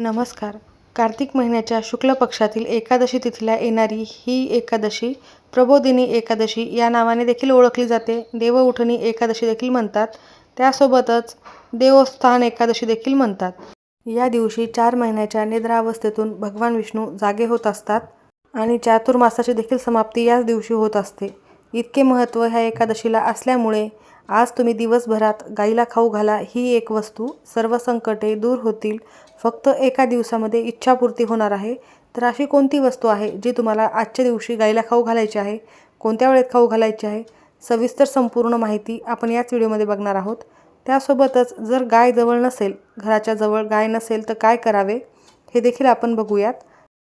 नमस्कार. कार्तिक महिन्याच्या शुक्ल पक्षातील एकादशी तिथीला येणारी ही एकादशी प्रबोधिनी एकादशी या नावाने देखील ओळखली जाते. देवउठणी एकादशी देखील म्हणतात. त्यासोबतच देवस्थान एकादशी देखील म्हणतात. या दिवशी चार महिन्याच्या निद्रावस्थेतून भगवान विष्णू जागे होत असतात आणि चातुर्मासाची देखील समाप्ती याच दिवशी होत असते. इतके महत्त्व ह्या एकादशीला असल्यामुळे आज तुम्ही दिवसभरात गाईला खाऊ घाला ही एक वस्तू. सर्व संकटे दूर होतील. फक्त एका दिवसामध्ये इच्छापूर्ती होणार आहे. तर अशी कोणती वस्तू आहे जी तुम्हाला आजच्या दिवशी गाईला खाऊ घालायची आहे? कोणत्या वेळेत खाऊ घालायची आहे? सविस्तर संपूर्ण माहिती आपण याच व्हिडिओमध्ये बघणार आहोत. त्यासोबतच जर गाय जवळ नसेल घराच्या जवळ गाय नसेल तर काय करावे? हे देखील आपण बघूयात.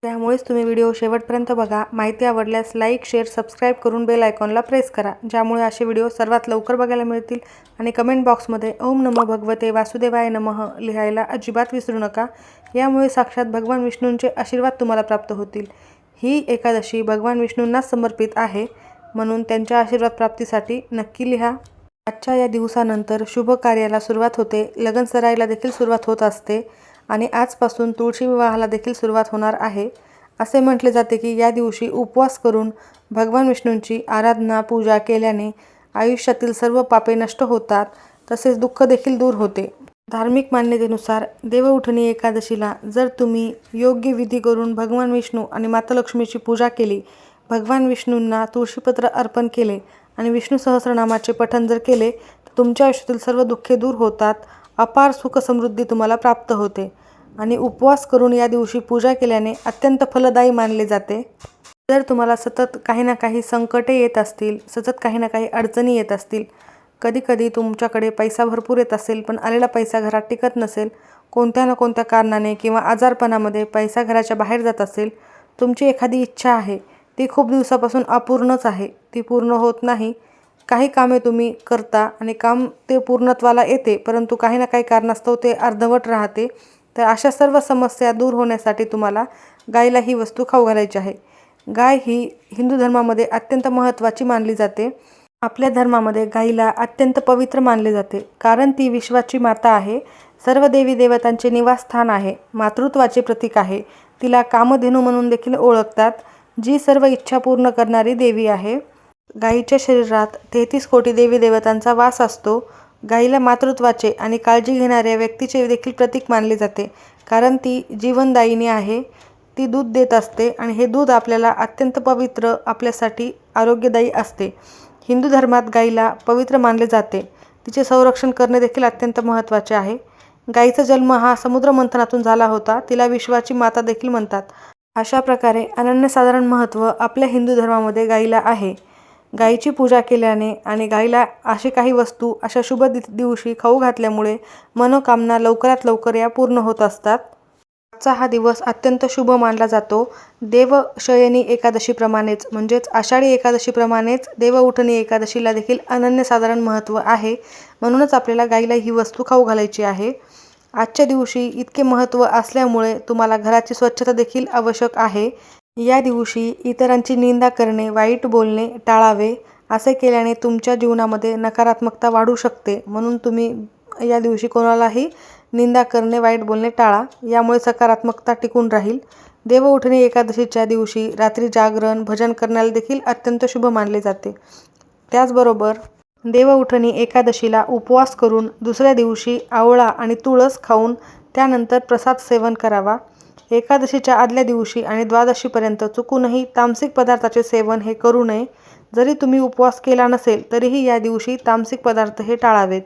त्यामुळेच तुम्ही व्हिडिओ शेवटपर्यंत बघा. माहिती आवडल्यास लाईक शेअर सबस्क्राईब करून बेल आयकॉनला प्रेस करा. ज्यामुळे असे व्हिडिओ सर्वात लवकर बघायला मिळतील. आणि कमेंट बॉक्समध्ये ओम नमो भगवते वासुदेवाय नमः लिहायला अजिबात विसरू नका. यामुळे साक्षात भगवान विष्णूंचे आशीर्वाद तुम्हाला प्राप्त होतील. ही एकादशी भगवान विष्णूंनाच समर्पित आहे. म्हणून त्यांच्या आशीर्वाद प्राप्तीसाठी नक्की लिहा. आजच्या या दिवसानंतर शुभ कार्याला सुरुवात होते. लगन सराईला देखील सुरुवात होत असते. आणि आजपासून तुळशी विवाहाला देखील सुरुवात होणार आहे. असे म्हटले जाते की या दिवशी उपवास करून भगवान विष्णूंची आराधना पूजा केल्याने आयुष्यातील सर्व पापे नष्ट होतात तसेच दुःख देखील दूर होते. धार्मिक मान्यतेनुसार देवउठणी एकादशीला जर तुम्ही योग्य विधी करून भगवान विष्णू आणि माता लक्ष्मीची पूजा केली भगवान विष्णूंना तुळशीपत्र अर्पण केले आणि विष्णू सहस्रनामाचे पठण जर केले तर तुमच्या आयुष्यातील सर्व दुःखे दूर होतात अपार सुखसमृद्धी तुम्हाला प्राप्त होते. आणि उपवास करून या दिवशी पूजा केल्याने अत्यंत फलदायी मानले जाते. जर तुम्हाला सतत काही ना काही संकटे येत असतील सतत काही ना काही अडचणी येत असतील कधीकधी तुमच्याकडे पैसा भरपूर येत असेल पण आलेला पैसा घरात टिकत नसेल कोणत्या ना कोणत्या कारणाने किंवा आजारपणामध्ये पैसा घराच्या बाहेर जात असेल तुमची एखादी इच्छा आहे ती खूप दिवसापासून अपूर्णच आहे ती पूर्ण होत नाही काही कामे तुम्ही करता आणि काम ते पूर्णत्वाला येते परंतु काही ना काही कारणास्तव ते अर्धवट राहते तर अशा सर्व समस्या दूर होण्यासाठी तुम्हाला गायला ही वस्तू खाऊ घालायची आहे. गाय ही हिंदू धर्मामध्ये अत्यंत महत्त्वाची मानली जाते. आपल्या धर्मामध्ये गायीला अत्यंत पवित्र मानले जाते कारण ती विश्वाची माता आहे. सर्व देवी देवतांचे निवासस्थान आहे मातृत्वाचे प्रतीक आहे. तिला कामधेनू म्हणून देखील ओळखतात जी सर्व इच्छा पूर्ण करणारी देवी आहे. गाईच्या शरीरात तेहतीस कोटी देवी देवतांचा वास असतो. गाईला मातृत्वाचे आणि काळजी घेणाऱ्या व्यक्तीचे देखील प्रतीक मानले जाते. कारण ती जीवनदायिनी आहे. ती दूध देत असते आणि हे दूध आपल्याला अत्यंत पवित्र आपल्यासाठी आरोग्यदायी असते. हिंदू धर्मात गाईला पवित्र मानले जाते. तिचे संरक्षण करणे देखील अत्यंत महत्त्वाचे आहे. गाईचा जन्म हा समुद्रमंथनातून झाला होता. तिला विश्वाची माता देखील म्हणतात. अशा प्रकारे अनन्यसाधारण महत्त्व आपल्या हिंदू धर्मामध्ये गाईला आहे. गाईची पूजा केल्याने आणि गाईला असे काही वस्तू अशा शुभ दि दिवशी खाऊ घातल्यामुळे मनोकामना लवकरात लवकर या पूर्ण होत असतात. आजचा हा दिवस अत्यंत शुभ मानला जातो. देवशयनी एकादशीप्रमाणेच म्हणजेच आषाढी एकादशीप्रमाणेच देवउठणी एकादशीला देखील अनन्यसाधारण महत्त्व आहे. म्हणूनच आपल्याला गाईला ही वस्तू खाऊ घालायची आहे. आजच्या दिवशी इतके महत्त्व असल्यामुळे तुम्हाला घराची स्वच्छता देखील आवश्यक आहे. या दिवशी इतरांची निंदा करणे वाईट बोलणे टाळावे असे केल्याने तुमच्या जीवनामध्ये नकारात्मकता वाढू शकते. म्हणून तुम्ही या दिवशी कोणालाही निंदा करणे वाईट बोलणे टाळा. यामुळे सकारात्मकता टिकून राहील. देवउठणी एकादशीच्या दिवशी रात्री जागरण भजन करण्याला देखील अत्यंत शुभ मानले जाते. त्याचबरोबर देवउठणी एकादशीला उपवास करून दुसऱ्या दिवशी आवळा आणि तुळस खाऊन त्यानंतर प्रसाद सेवन करावा. एकादशीच्या आदल्या दिवशी आणि द्वादशीपर्यंत चुकूनही तामसिक पदार्थाचे सेवन हे करू नये. जरी तुम्ही उपवास केला नसेल तरीही या दिवशी तामसिक पदार्थ हे टाळावेत.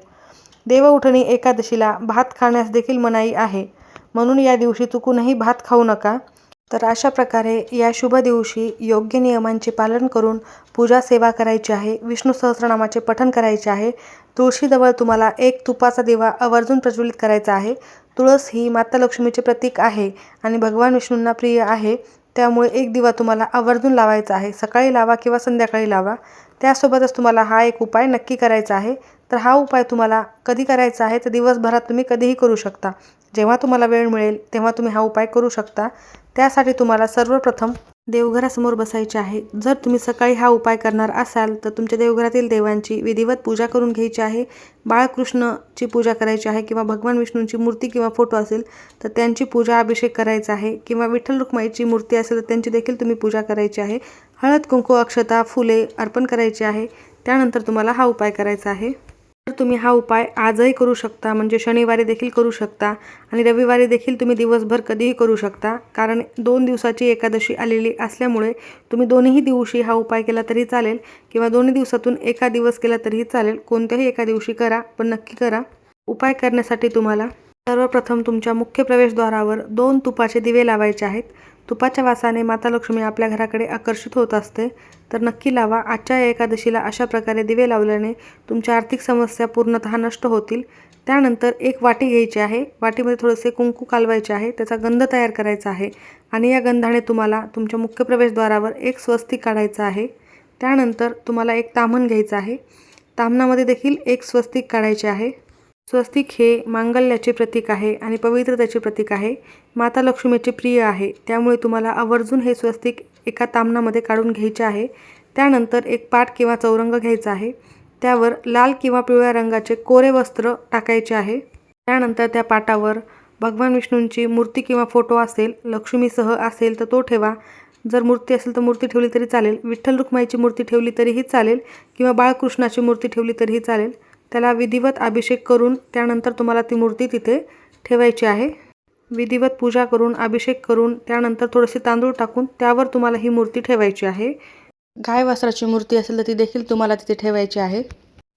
देवउठणी एकादशीला भात खाण्यास देखील मनाई आहे. म्हणून या दिवशी चुकूनही भात खाऊ नका. तर अशा प्रकारे या शुभ दिवशी योग्य नियमांचे पालन करून पूजा सेवा करायची आहे. विष्णू सहस्रनामाचे पठण करायचे आहे. तुळशीजवळ तुम्हाला एक तुपाचा दिवा आवर्जून प्रज्वलित करायचा आहे. तुळस ही माता लक्ष्मीचे प्रतीक आहे आणि भगवान विष्णूंना प्रिय आहे. त्यामुळे एक दिवा तुम्हाला आवर्जून लावायचा आहे. सकाळी लावा किंवा संध्याकाळी लावा. त्यासोबतच तुम्हाला हा एक उपाय नक्की करायचा आहे. तर हा उपाय तुम्हाला कधी करायचा आहे तर दिवसभरात तुम्ही कधीही करू शकता. जेव्हा तुम्हाला वेळ मिळेल तेव्हा तुम्ही हा उपाय करू शकता. त्यासाठी तुम्हाला सर्वप्रथम देवघरासमोर बसायचे आहे. जर तुम्ही सकाळी हा उपाय करणार असाल तर तुमच्या देवघरातील देवांची विधिवत पूजा करून घ्यायची आहे. बाळकृष्णची पूजा करायची आहे किंवा भगवान विष्णूंची मूर्ती किंवा फोटो असेल तर त्यांची पूजा अभिषेक करायचा आहे. किंवा विठ्ठल रुक्माईची मूर्ती असेल तर त्यांची देखील तुम्ही पूजा करायची आहे. हळद कुंकू अक्षता फुले अर्पण करायची आहे. त्यानंतर तुम्हाला हा उपाय करायचा आहे. तर तुम्ही हा उपाय आजही करू शकता म्हणजे शनिवारी देखील करू शकता आणि रविवारी देखील तुम्ही दिवसभर कधीही करू शकता. कारण दोन दिवसाची एकादशी आलेली असल्यामुळे तुम्ही दोन्ही दिवशी हा उपाय केला तरी चालेल किंवा दोन्ही दिवसातून एका दिवस केला तरीही चालेल. कोणत्याही एका दिवशी करा पण नक्की करा. उपाय करण्यासाठी तुम्हाला सर्वप्रथम तुमच्या मुख्य प्रवेशद्वारावर दोन तुपाचे दिवे लावायचे आहेत. तुपाच्या वासाने माता लक्ष्मी आपल्या घराकडे आकर्षित होत असते. तर नक्की लावा. आजच्या एकादशीला अशा प्रकारे दिवे लावल्याने तुमच्या आर्थिक समस्या पूर्णतः नष्ट होतील. त्यानंतर एक वाटी घ्यायची आहे. वाटीमध्ये थोडेसे कुंकू कालवायचे आहे. त्याचा गंध तयार करायचा आहे. आणि या गंधाने तुम्हाला तुमच्या मुख्य प्रवेशद्वारावर एक स्वस्तिक काढायचं आहे. त्यानंतर तुम्हाला एक तामण घ्यायचं आहे. तामणामध्ये देखील एक स्वस्तिक काढायचे आहे. स्वस्तिक हे मांगल्याचे प्रतीक आहे आणि पवित्रतेचे प्रतीक आहे. माता लक्ष्मीचे प्रिय आहे. त्यामुळे तुम्हाला आवर्जून हे स्वस्तिक एका तामणामध्ये काढून घ्यायचे आहे. त्यानंतर एक पाट किंवा चौरंग घ्यायचा आहे. त्यावर लाल किंवा पिवळ्या रंगाचे कोरे वस्त्र टाकायचे आहे. त्यानंतर त्या पाटावर भगवान विष्णूंची मूर्ती किंवा फोटो असेल लक्ष्मीसह असेल तर तो ठेवा. जर मूर्ती असेल तर मूर्ती ठेवली तरी चालेल. विठ्ठल रुक्माईची मूर्ती ठेवली तरीही चालेल किंवा बाळकृष्णाची मूर्ती ठेवली तरीही चालेल. त्याला विधिवत अभिषेक करून त्यानंतर तुम्हाला ती मूर्ती तिथे ठेवायची आहे. विधिवत पूजा करून अभिषेक करून त्यानंतर थोडेसे तांदूळ टाकून त्यावर तुम्हाला ही मूर्ती ठेवायची आहे. गाय वासराची मूर्ती असेल तर ती देखील तुम्हाला तिथे ठेवायची आहे.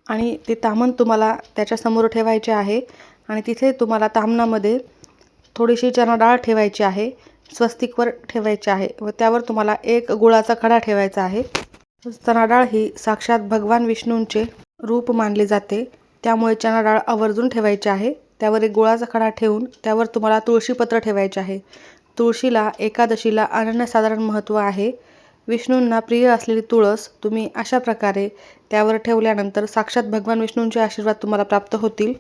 आणि ते तामण तुम्हाला त्याच्यासमोर ठेवायचे आहे. आणि तिथे तुम्हाला तामणामध्ये थोडीशी चणा डाळ ठेवायची आहे. स्वस्तिकवर ठेवायची आहे व त्यावर तुम्हाला एक गुळाचा खडा ठेवायचा आहे. चणा डाळ ही साक्षात भगवान विष्णूंचे रूप मानले जाते. त्यामुळे चणा डाळ आवर्जून ठेवायची आहे. त्यावर एक गुळाचा खडा ठेवून त्यावर तुम्हाला तुळशीपत्र ठेवायचे आहे. तुळशीला एकादशीला अनन्यसाधारण महत्त्व आहे. विष्णूंना प्रिय असलेली तुळस तुम्ही अशा प्रकारे त्यावर ठेवल्यानंतर साक्षात भगवान विष्णूंचे आशीर्वाद तुम्हाला प्राप्त होतील.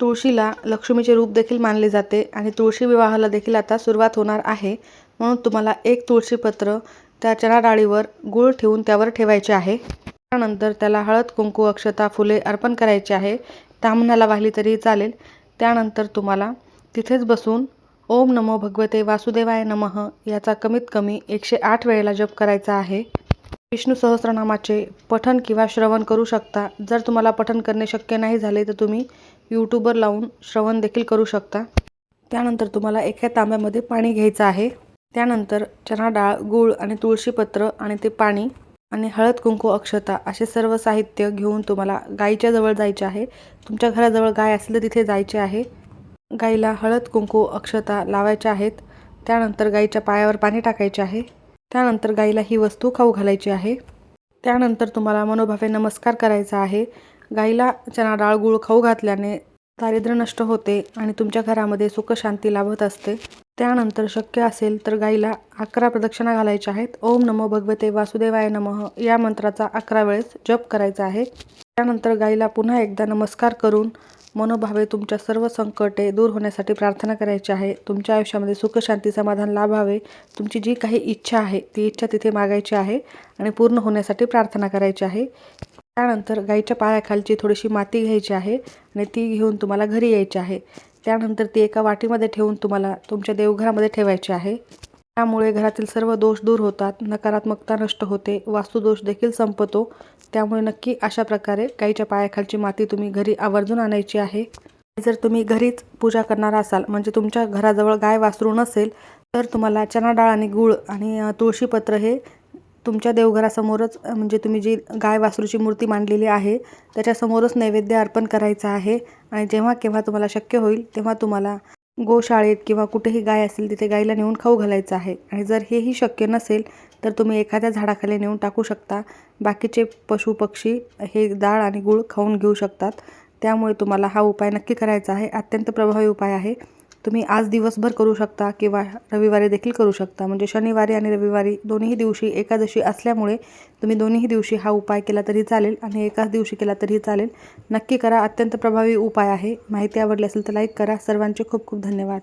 तुळशीला लक्ष्मीचे रूप देखील मानले जाते आणि तुळशी विवाहाला देखील आता सुरुवात होणार आहे. म्हणून तुम्हाला एक तुळशीपत्र त्या चणा डाळीवर गूळ ठेवून त्यावर ठेवायचे आहे. त्यानंतर त्याला हळद कुंकू अक्षता फुले अर्पण करायचे आहे. तामणाला वाहिली तरी चालेल. त्यानंतर तुम्हाला तिथेच बसून ओम नमो भगवते वासुदेवाय नमः याचा कमीत कमी एकशे आठ वेळेला जप करायचा आहे. विष्णू सहस्रनामाचे पठन किंवा श्रवण करू शकता. जर तुम्हाला पठन करणे शक्य नाही झाले तर तुम्ही यूट्यूबवर लावून श्रवण देखील करू शकता. त्यानंतर तुम्हाला एका तांब्यामध्ये पाणी घ्यायचं आहे. त्यानंतर चणा डाळ गूळ आणि तुळशीपत्र आणि ते पाणी आणि हळद कुंकू अक्षता असे सर्व साहित्य घेऊन तुम्हाला गाईच्या जवळ जायचे आहे. तुमच्या घराजवळ गाय असेल तर तिथे जायचे आहे. गाईला हळद कुंकू अक्षता लावायच्या आहेत. त्यानंतर गाईच्या पायावर पाणी टाकायचे आहे. त्यानंतर गाईला ही वस्तू खाऊ घालायची आहे. त्यानंतर तुम्हाला मनोभावे नमस्कार करायचा आहे. गाईला चणा डाळ गूळ खाऊ घातल्याने दारिद्र्य नष्ट होते आणि तुमच्या घरामध्ये सुखशांती लाभत असते. त्यानंतर शक्य असेल तर गाईला अकरा प्रदक्षिणा घालायच्या आहेत. ओम नमो भगवते वासुदेवाय नमः. या मंत्राचा अकरा वेळेस जप करायचा आहे. त्यानंतर गाईला पुन्हा एकदा नमस्कार करून मनोभावे तुमच्या सर्व संकटे दूर होण्यासाठी प्रार्थना करायची आहे. तुमच्या आयुष्यामध्ये सुख शांती समाधान लाभावे. तुमची जी काही इच्छा आहे ती इच्छा तिथे मागायची आहे आणि पूर्ण होण्यासाठी प्रार्थना करायची आहे. त्यानंतर गाईच्या पायाखालची थोडीशी माती घ्यायची आहे आणि ती घेऊन तुम्हाला घरी यायची आहे. त्यानंतर ती एका वाटीमध्ये ठेवून तुम्हाला तुमच्या देवघरामध्ये ठेवायची आहे. त्यामुळे घरातील सर्व दोष दूर होतात नकारात्मकता नष्ट होते वास्तुदोष देखील संपतो. त्यामुळे नक्की अशा प्रकारे गाईच्या पायाखालची माती तुम्ही घरी आवर्जून आणायची आहे. जर तुम्ही घरीच पूजा करणार असाल म्हणजे तुमच्या घराजवळ गाय वासरू नसेल तर तुम्हाला चणा डाळ आणि गूळ आणि तुळशीपत्र हे तुमच्या देवघरासमोरच म्हणजे तुम्ही जी गाय वासरूची मूर्ती मांडलेली आहे त्याच्यासमोरच नैवेद्य अर्पण करायचं आहे. आणि जेव्हा केव्हा तुम्हाला शक्य होईल तेव्हा तुम्हाला गोशाळेत किंवा कुठेही गाय असेल तिथे गाईला नेऊन खाऊ घालायचं आहे. आणि जर हेही शक्य नसेल तर तुम्ही एखाद्या झाडाखाली नेऊन टाकू शकता. बाकीचे पशु पक्षी हे डाळ आणि गूळ खाऊन घेऊ शकतात. त्यामुळे तुम्हाला हा उपाय नक्की करायचा आहे. अत्यंत प्रभावी उपाय आहे. तुम्ही आज दिवसभर करू शकता किंवा रविवारी देखील करू शकता. म्हणजे शनिवारी आणि रविवारी दोन्ही दिवशी एकादशी असल्यामुळे तुम्ही दोन्ही दिवशी हा उपाय केला तरी चालेल आणि एकाच दिवशी केला तरी चालेल. नक्की करा. अत्यंत प्रभावी उपाय आहे. माहिती आवडली असेल तर लाईक करा. सर्वांचे खूप खूप धन्यवाद.